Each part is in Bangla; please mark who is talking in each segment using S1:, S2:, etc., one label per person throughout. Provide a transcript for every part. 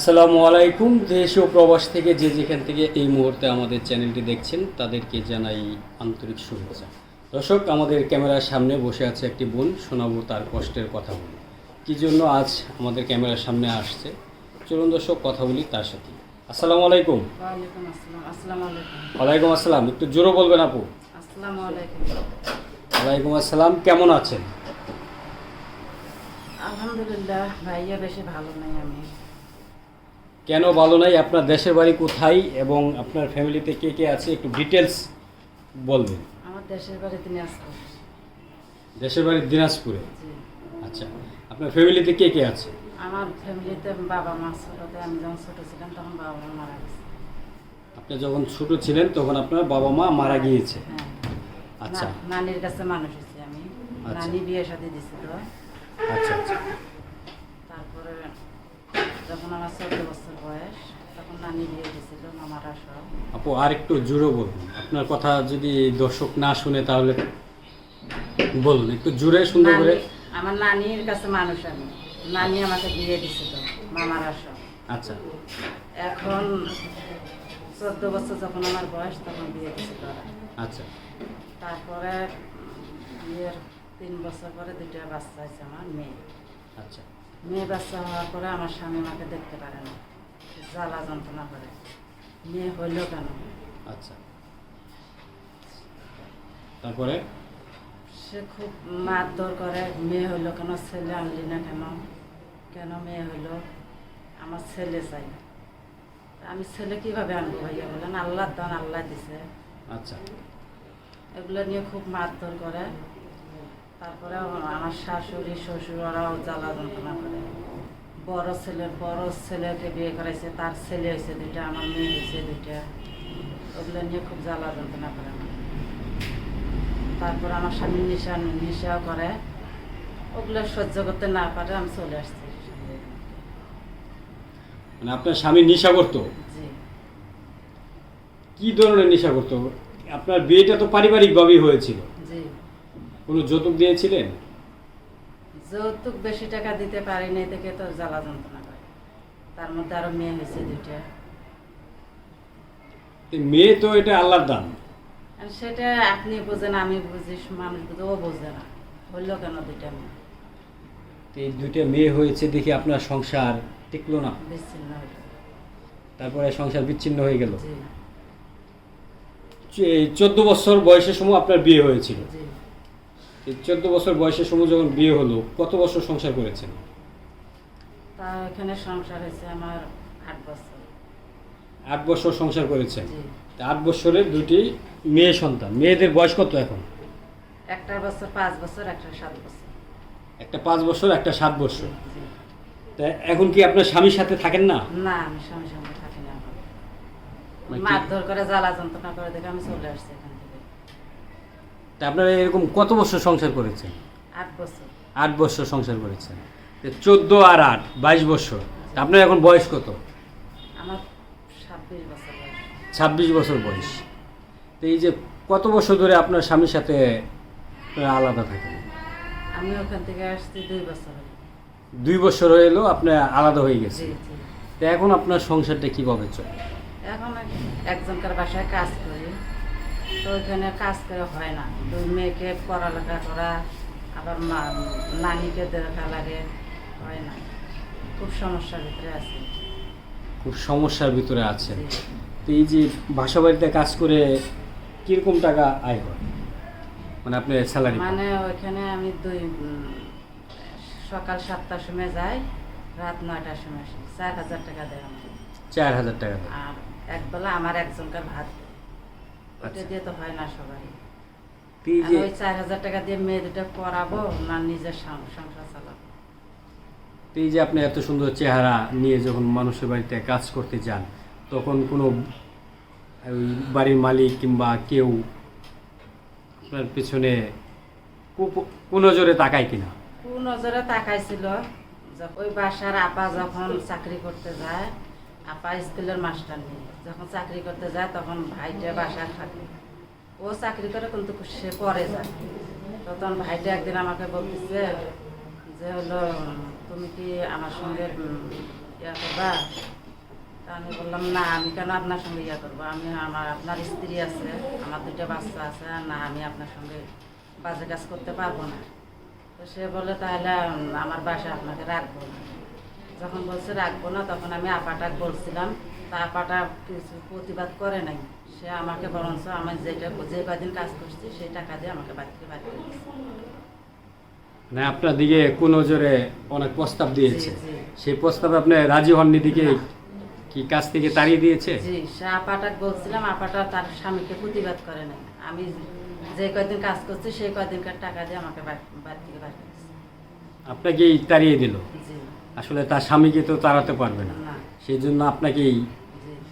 S1: আসসালামু আলাইকুম দেশ ও প্রবাস থেকে যে যেখান থেকে এই মুহূর্তে আমাদের চ্যানেলটি দেখছেন তাদেরকে জানাই আন্তরিক শুভেচ্ছা। দর্শক আমাদের ক্যামেরার সামনে বসে আছে একটি বোন শোনাবো তার কষ্টের কথা বলি। কী জন্য আজ আমাদের ক্যামেরার সামনে আসছে? চলুন দর্শক কথা বলি তার সাথে। আসসালামু আলাইকুম।
S2: ওয়ালাইকুম আসসালাম
S1: একটু জোরে বলবেন আপু।
S2: আসসালামু
S1: ওয়ালাইকুম আসসালাম কেমন আছেন?
S2: আলহামদুলিল্লাহ ভাইয়া বেশি ভালো নাই আমি।
S1: কেন ভালো নাই? আপনার দেশের বাড়ি কোথায় এবং আপনার ফ্যামিলিতে কে কে আছে? একটু ডিটেলস বলবেন।
S2: আমার দেশের বাড়ি আসবেন
S1: দেশের বাড়ি দিনাজপুরে? আচ্ছা আপনার ফ্যামিলিতে কে কে আছে?
S2: আমার ফ্যামিলিতে বাবা মা ছোটতে আমি যখন ছোট ছিলাম তখন বাবা মা মারা গেছে।
S1: আপনি যখন ছোট ছিলেন তখন আপনার বাবা মা মারা গিয়েছে?
S2: হ্যাঁ।
S1: আচ্ছা।
S2: নানির কাছে মানুষ হয়েছি আমি।
S1: আচ্ছা।
S2: নানি বিয়ে শাদি দিছিল
S1: আচ্ছা আচ্ছা।
S2: যখন আমার চোদ্দ বছর বয়স তখন নানি বিয়ে দিছিল মামারা সব
S1: আপু আর একটু জোরে বলুন। আপনার কথা যদি দর্শক না শুনে তাহলে বলুন একটু জোরে সুন্দর করে।
S2: আমার নানির কাছে মানুষ আমি। নানি আমাকে বিয়ে দিছিল মামারা সব
S1: আচ্ছা।
S2: এখন চোদ্দ বছর যখন আমার বয়স তখন বিয়ে দিছিল ওরা।
S1: আচ্ছা।
S2: তারপরে বিয়ের তিন বছর পরে দুইটা বাচ্চা হয়েছে আমার মেয়ে।
S1: আচ্ছা।
S2: মেয়ে বাচ্চা হওয়ার পরে আমার স্বামী আমাকে দেখতে পারে না। জ্বালা যন্ত্রণা করে। মেয়ে হইল কেন?
S1: আচ্ছা। তারপরে?
S2: সে খুব মারধর করে মেয়ে হইল কেন ছেলে আনলি না কেন? কেন মেয়ে হইল? আমার ছেলে চাই। আমি ছেলে কীভাবে আনব ভাইয়া বলেন? আল্লাহ দান আল্লাহ দিছে।
S1: আচ্ছা।
S2: এগুলো নিয়ে খুব মারধর করে। তারপরে আমার শাশুড়ি শ্বশুর ওরাও জ্বালা যন্ত্রণা করে। বড় ছেলে বড় ছেলেকে বিয়ে করাইছে তার ছেলে হয়েছে দুইটা আমার মেয়ে হয়েছে দুইটা। ওগুলো নিয়ে খুব জ্বালা যন্ত্রণা করে আমার। তারপর আমার স্বামী নেশা নেশাও করে। ওগুলো সহ্য করতে না পারে আমি চলে আসছি।
S1: মানে আপনার স্বামী নেশা করতো?
S2: জি।
S1: কি ধরনের নেশা করতো? আপনার বিয়েটা তো পারিবারিকভাবেই হয়েছিল।
S2: জি।
S1: কোনো যৌতুক দিয়েছিলেন?
S2: যৌতুক বেশি টাকা দিতে পারিনি দেখে তো জ্বালা যন্ত্রণা করে। তার মধ্যে আরও মেয়ে হয়েছে দুইটা।
S1: মেয়ে তো এটা আল্লাহর দান।
S2: সেটা আপনি বোঝেন আমি বুঝি মানুষ বুঝে ও বোঝে না। হইল কেন দুইটা মেয়ে?
S1: এই দুইটা মেয়ে হয়েছে দেখে আপনার সংসার টিকলো না।
S2: বিচ্ছিন্ন
S1: তারপরে সংসার বিচ্ছিন্ন হয়ে গেল। চোদ্দ বছর বয়সের সময় আপনার বিয়ে হয়েছিল। চোদ্দ বছর বয়সের সময় যখন বিয়ে হলো কত বছর সংসার করেছেন?
S2: তা এখানে সংসার হয়েছে আমার আট বছর।
S1: আট বছর সংসার করেছেন? তা আট বছরের দুটি মেয়ে সন্তান। মেয়েদের বয়স কত এখন?
S2: একটা বছর পাঁচ বছর একটা সাত বছর।
S1: একটা পাঁচ বছর একটা সাত বছর। তা এখন কি আপনার স্বামীর সাথে থাকেন না?
S2: না আমি স্বামীর সঙ্গে থাকি না
S1: মানে
S2: মারধর করে জ্বালা যন্ত্রণা করে দেখে আমি চলে আসছি এখান।
S1: তা আপনারা এরকম কত বছর সংসার করেছেন?
S2: আট বছর।
S1: আট বছর সংসার করেছেন। চোদ্দ আর আট বাইশ বছর। আপনার এখন বয়স কত?
S2: আমার ছাব্বিশ বছর বয়স।
S1: ছাব্বিশ বছর বয়স। তো এই যে কত বছর ধরে আপনার স্বামীর সাথে আলাদা থাকেন?
S2: আমি ওখান থেকে আসছি দুই বছর।
S1: দুই বছর হয়ে এলো আপনার আলাদা হয়ে গেছে। তো এখন আপনার সংসারটা কীভাবে চলে?
S2: এখন একজনকার বাসায় কাজ করি। তো ওইখানে কাজ করে হয় না। দুই মেয়েকে পড়ালেখা করা আবার নানিকে দেখা লাগে হয় না। খুব সমস্যার ভিতরে আছে।
S1: খুব সমস্যার ভিতরে আছেন।
S2: জি।
S1: তো এই যে বাসা বাড়িতে কাজ করে কীরকম টাকা আয় হয়? মানে আপনার স্যালারি
S2: মানে ওইখানে আমি দুই সকাল সাতটার সময় যাই রাত নয়টার সময় আসি। চার হাজার টাকা দেয় আমাকে।
S1: চার হাজার টাকা
S2: আর একবেলা আমার একজনকার ভাত। ওটা
S1: আচ্ছা।
S2: দিয়ে তো হয় না সবাই
S1: তো এই
S2: আমি
S1: যে
S2: ওই চার হাজার টাকা দিয়ে মেয়ে দুটো পড়াবো না নিজের সংসার চালাবো।
S1: এই যে আপনি এত সুন্দর চেহারা নিয়ে যখন মানুষের বাড়িতে কাজ করতে যান তখন কোনো বাড়ির মালিক কিংবা কেউ আপনার পেছনে কু- নজরে তাকায় কিনা?
S2: কোন নজরে তাকাইছিল। ওই বাসার আপা যখন চাকরি করতে যায় আপা স্কুলের মাস্টার নেই। যখন চাকরি করতে যায়, তখন ভাইটা বাসায় থাকে। ও চাকরি করে কিন্তু সে পরে যায়। তখন ভাইটা একদিন আমাকে বলতেছে যে হলো, তুমি কি আমার সঙ্গে ইয়া করবা? তা আমি বললাম, না, আমি কেন আপনার সঙ্গে ইয়া করব? আমি আমার, আপনার স্ত্রী আছে, আমার দুইটা বাচ্চা আছে না, আমি আপনার সঙ্গে বাজে কাজ করতে পারব না। তো সে বলে, তাহলে আমার বাসা আপনাকে রাখব না। যখন বলছে রাখব না তখন আমি আপাটা বলছিলাম তা আপাটা কিছু প্রতিবাদ করে নাই। সে আমাকে বরঞ্চ আমি যেটা যে কদিন কাজ করছি সেই টাকা দিয়ে আমাকে বাড়ি থেকে বাড়ি করে দিয়েছে।
S1: মানে আপনার দিকে কোন জোরে অনেক প্রস্তাব দিয়েছে। সেই প্রস্তাবে আপনি রাজি হননি দিকে কি কাজ থেকে তাড়িয়ে দিয়েছে?
S2: জি সে আপাটা বলছিলাম আপাটা তার স্বামীকে প্রতিবাদ করে নাই। আমি যে কদিন কাজ করছি সেই কদিনকার টাকা দিয়ে আমাকে বাড়ি থেকে বাড়ি করেছে।
S1: আপনাকেই তাড়িয়ে দিল?
S2: জি।
S1: আসলে তার স্বামীকে তো তাড়াতে পারবে না। সেই জন্য আপনাকেই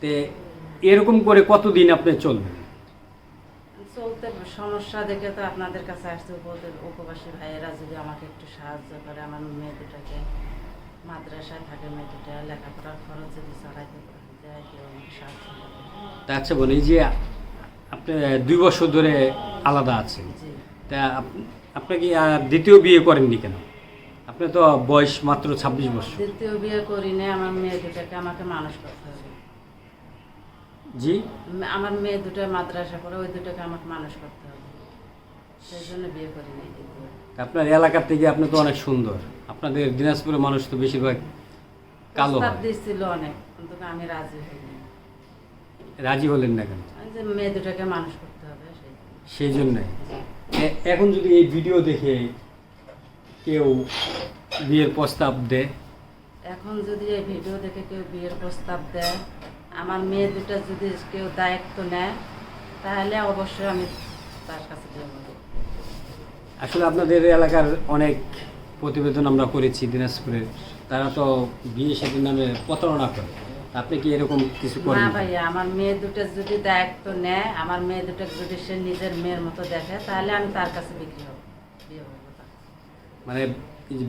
S1: তে এরকম করে কতদিন আপনি চলবেন?
S2: চলতে সমস্যা দেখে তো আপনাদের কাছে আসছে উপদের- উপবাসী ভাইয়েরা যদি আমাকে একটু সাহায্য করে আমার মেয়ে দুটাকে মাদ্রাসায় থাকে মেয়ে দুটা লেখাপড়ার খরচ যদি চালাইতে দেয় কেউ আমাকে সাহায্য করে
S1: আচ্ছা বলে যে আপনি দুই বছর ধরে আলাদা আছেন। তা আপ- আপনি কি আর দ্বিতীয় বিয়ে করেননি কেন? আপনি তো বয়স মাত্র ছাব্বিশ বছর।
S2: দ্বিতীয় বিয়ে করি না আমার মেয়ে দুটাকে আমাকে মানুষ করতে হবে।
S1: জি?
S2: আমার মেয়ে দুটো মাদ্রাসা পড়ে ওই দুটোকে আমাকে মানুষ করতে হবে। সেই জন্য বিয়ে করি নাই
S1: আপনার এলাকার থেকে আপনি তো অনেক সুন্দর। আপনাদের দিনাজপুরের মানুষ তো বেশিরভাগ কালো
S2: দিচ্ছিল অনেক কিন্তু আমি রাজি হইনি।
S1: রাজি হলেন না কেন?
S2: মেয়ে দুটাকে মানুষ করতে হবে সেই জন্য।
S1: এখন যদি এই ভিডিও দেখে কেউ বিয়ের প্রস্তাব দেয়।
S2: এখন যদি এই ভিডিও দেখে কেউ বিয়ের প্রস্তাব দেয় আমার মেয়ে দুটো যদি কেউ দায়িত্ব নেয় তাহলে অবশ্যই আমি তার কাছে
S1: আসলে আপনাদের এলাকার অনেক প্রতিবেদন আমরা করেছি দিনাজপুরের। তারা তো বিয়ে সেদিন নামে প্রতারণা করে। আপনি কি এরকম কিছু করেন?
S2: না ভাইয়া আমার মেয়ে দুটো যদি দায়িত্ব নেয় আমার মেয়ে দুটো যদি সে নিজের মেয়ের মতো দেখে তাহলে আমি তার কাছে বিক্রি হব বিয়ে করব তার কাছে।
S1: মানে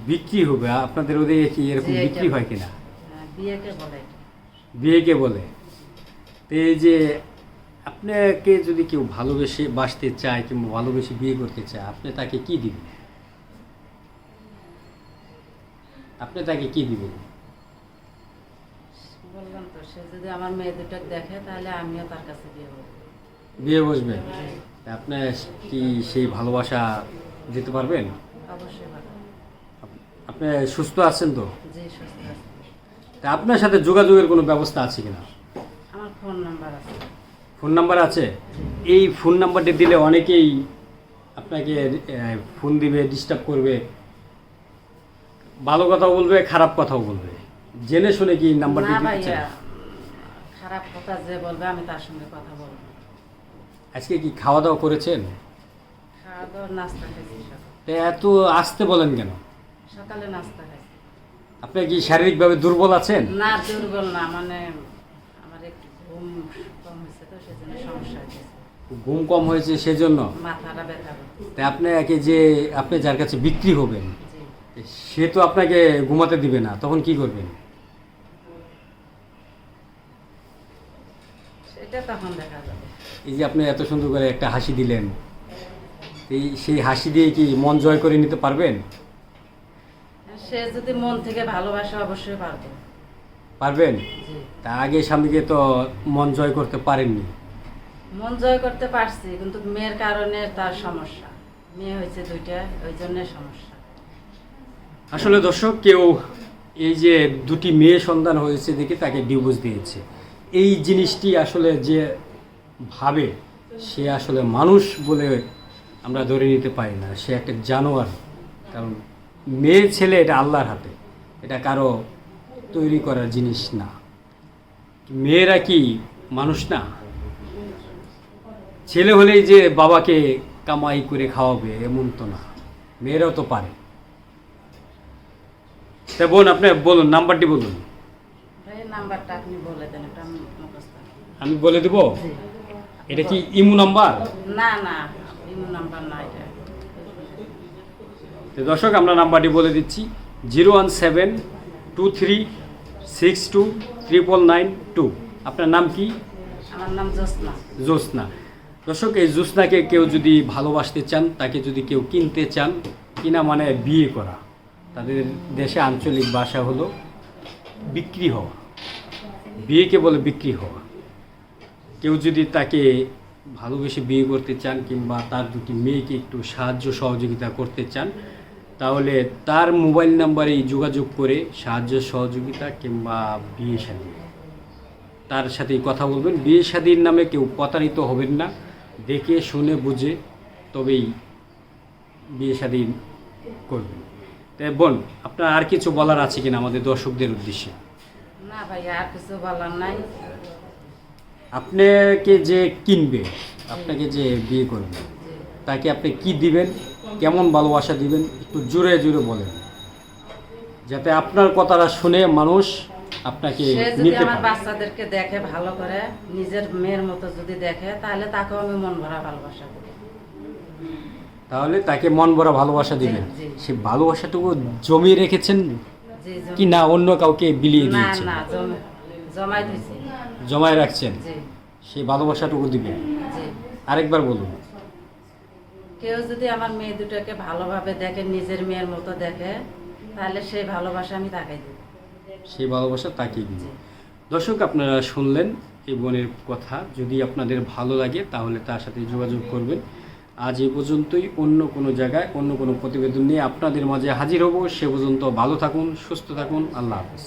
S1: বিক্রি হবে আপনাদের ওদিকে কি এরকম বিক্রি হয় কিনা?
S2: হ্যাঁ, বিয়েকে বলে।
S1: বিয়েকে বলে। তো এই যে আপনাকে যদি কেউ ভালোবেসে বাসতে চায় কিংবা ভালোবেসে বিয়ে করতে চায় আপনি তাকে কি দিবেন? আপনি তাকে কি দিবেন?
S2: বললাম তো সে যদি আমার মেয়ে দুটো দেখে তাহলে আমিও তার কাছে বিয়ে করব।
S1: বিয়ে বসবেন তা আপনি কি সেই ভালোবাসা দিতে পারবেন?
S2: অবশ্যই ভালো।
S1: আপনি সুস্থ আছেন তো?
S2: জি সুস্থ আছে।
S1: তা আপনার সাথে যোগাযোগের কোনো ব্যবস্থা আছে কিনা?
S2: আমার ফোন নাম্বার আছে।
S1: ফোন নাম্বার আছে? এই ফোন নাম্বারটি দিলে অনেকেই আপনাকে ফোন দিবে ডিস্টার্ব করবে। ভালো কথাও বলবে খারাপ কথাও বলবে। জেনে শুনে কি নাম্বারটি?
S2: খারাপ কথা যে বলবে আমি তার সঙ্গে কথা বলব
S1: আজকে কি খাওয়া দাওয়া করেছেন?
S2: খাওয়া দাওয়ার নাস্তা
S1: তা এত আসতে বলেন কেন?
S2: সকালে নাস্তা খাইছি
S1: আপনি কি শারীরিকভাবে দুর্বল আছেন?
S2: না দুর্বল না মানে আমার একটু ঘুম কম হয়েছে তো সেজন্য সমস্যা হয়েছে।
S1: ঘুম কম হয়েছে সেজন্য?
S2: মাথাটা ব্যথা করছে।
S1: তা আপনাকে যে আপনি যার কাছে বিক্রি হবেন সে তো আপনাকে ঘুমাতে দিবে না তখন কি করবেন?
S2: সেটা তখন দেখা যাবে।
S1: এই যে আপনি এত সুন্দর করে একটা হাসি দিলেন এই সেই হাসি দিয়ে কি মন জয় করে নিতে পারবেন?
S2: সে যদি মন থেকে ভালোবাসে অবশ্যই পারবে।
S1: পারবেন? তা আগে স্বামীকে তো মন জয় করতে পারেননি।
S2: মন জয় করতে পারছি কিন্তু মেয়ের কারণে তার সমস্যা। মেয়ে হয়েছে দুইটা ওই জন্য সমস্যা।
S1: আসলে দর্শক কেউ এই যে দুটি মেয়ে সন্তান হয়েছে দেখে তাকে ডিভোর্স দিয়েছে। এই জিনিসটি আসলে যে ভাবে সে আসলে মানুষ বলে আমরা ধরে নিতে পারি না। সে একটা জানোয়ার। কারণ মেয়ে ছেলে এটা আল্লাহর হাতে। এটা কারও তৈরি করার জিনিস না। মেয়েরা কি মানুষ না? ছেলে হলেই যে বাবাকে কামাই করে খাওয়াবে এমন তো না। মেয়েরাও তো পারে। তা বোন আপনি বলুন নাম্বারটি বলুন।
S2: আমি
S1: বলে দেব? এটা কি ইমু নাম্বার?
S2: না না। নাম্বার না এটা।
S1: তো দর্শক আমরা নাম্বারটি বলে দিচ্ছি zero one seven two three six two triple nine two. আপনার নাম কি?
S2: আমার নাম জ্যোৎস্না।
S1: জ্যোৎস্না। দর্শক এই জ্যোৎস্নাকে কেউ যদি ভালোবাসতে চান তাকে যদি কেউ কিনতে চান কিনা মানে বিয়ে করা। তাদের দেশে আঞ্চলিক ভাষা হলো বিক্রি হওয়া। বিয়েকে বলে বিক্রি হওয়া। কেউ যদি তাকে ভালোবেসে বিয়ে করতে চান কিংবা তার দুটি মেয়েকে একটু সাহায্য সহযোগিতা করতে চান, তাহলে তার মোবাইল নাম্বারে যোগাযোগ করে সাহায্য সহযোগিতা কিংবা বিয়ে শাদী তার সাথেই কথা বলবেন। বিয়ে শাদীর নামে কেউ প্রতারিত হবেন না। দেখে, শুনে, বুঝে তবেই বিয়ে শাদী করবেন। তাই বোন, আপনার আর কিছু বলার আছে কিনা আমাদের দর্শকদের উদ্দেশ্যে?
S2: না ভাই, আর কিছু বলার নাই।
S1: আপনাকে যে কিনবে আপনাকে যে বিয়ে করবে তাকে আপনি কি দিবেন কেমন ভালোবাসা দিবেন একটু জোরে জোরে বলেন। যাতে আপনার কথাটা শুনে মানুষ আপনাকে নিতে
S2: আমার বাচ্চাদেরকে দেখে ভালো করে নিজের মেয়ের মতো যদি দেখে তাহলে তাকে আমি মন ভরা ভালোবাসা করি
S1: তাহলে তাকে মন ভরা ভালোবাসা দিবেন। সে ভালোবাসাটুকু জমিয়ে রেখেছেন। কি না অন্য কাউকে বিলিয়ে দিয়েছেন?
S2: না জমাই দিছি
S1: জমায় রাখছেন সেই ভালোবাসাটুকু দিবেন। আরেকবার বলুন।
S2: কেউ যদি আমার মেয়ে দুটোকে ভালোভাবে দেখে নিজের মেয়ের মতো দেখে তাহলে সেই ভালোবাসা আমি তাকে দিই
S1: সেই ভালোবাসা তাকে দিবে। দর্শক আপনারা শুনলেন এই বোনের কথা। যদি আপনাদের ভালো লাগে তাহলে তার সাথে যোগাযোগ করবেন। আজ এ পর্যন্তই। অন্য কোনো জায়গায় অন্য কোনো প্রতিবেদন নিয়ে আপনাদের মাঝে হাজির হব। সে পর্যন্ত ভালো থাকুন সুস্থ থাকুন। আল্লাহ হাফিজ।